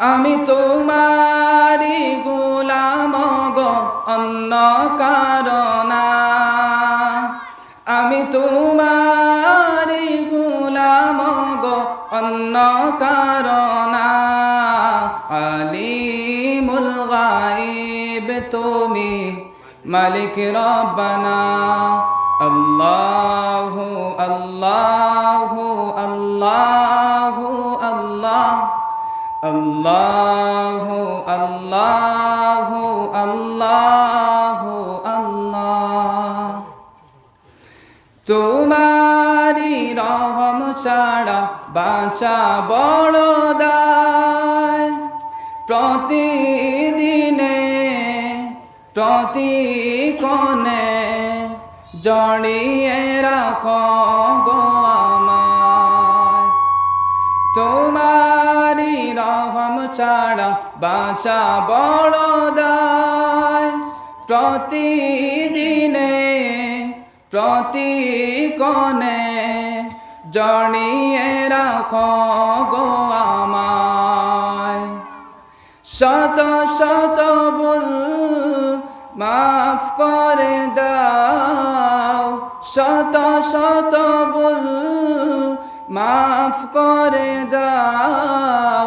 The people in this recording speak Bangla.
আমি তোমারি গোলাম গো, অন্য কারণা আমি তোমারি গোলাম গো, অন্য কারণা আলিমুল গাইব তুমি, মালিক রব্বানা। আল্লাহু আল্লাহু, আল্লাহ। আল্লাহু আল্লাহু আল্লাহু আল্লাহ তোমারি রহম ছাড়া বাঁচা বড় দায়। প্রতিদিনে প্রতিকণে জড়িয়ে রাখ গো ছাড়া বাঁচা বড় প্রতিদিনে, প্রতিকণে জড়িয়ে রাখ গো আমায়। শত শত ভুল মাফ করে দাও। শত শত ভুল মাফ করে দাও।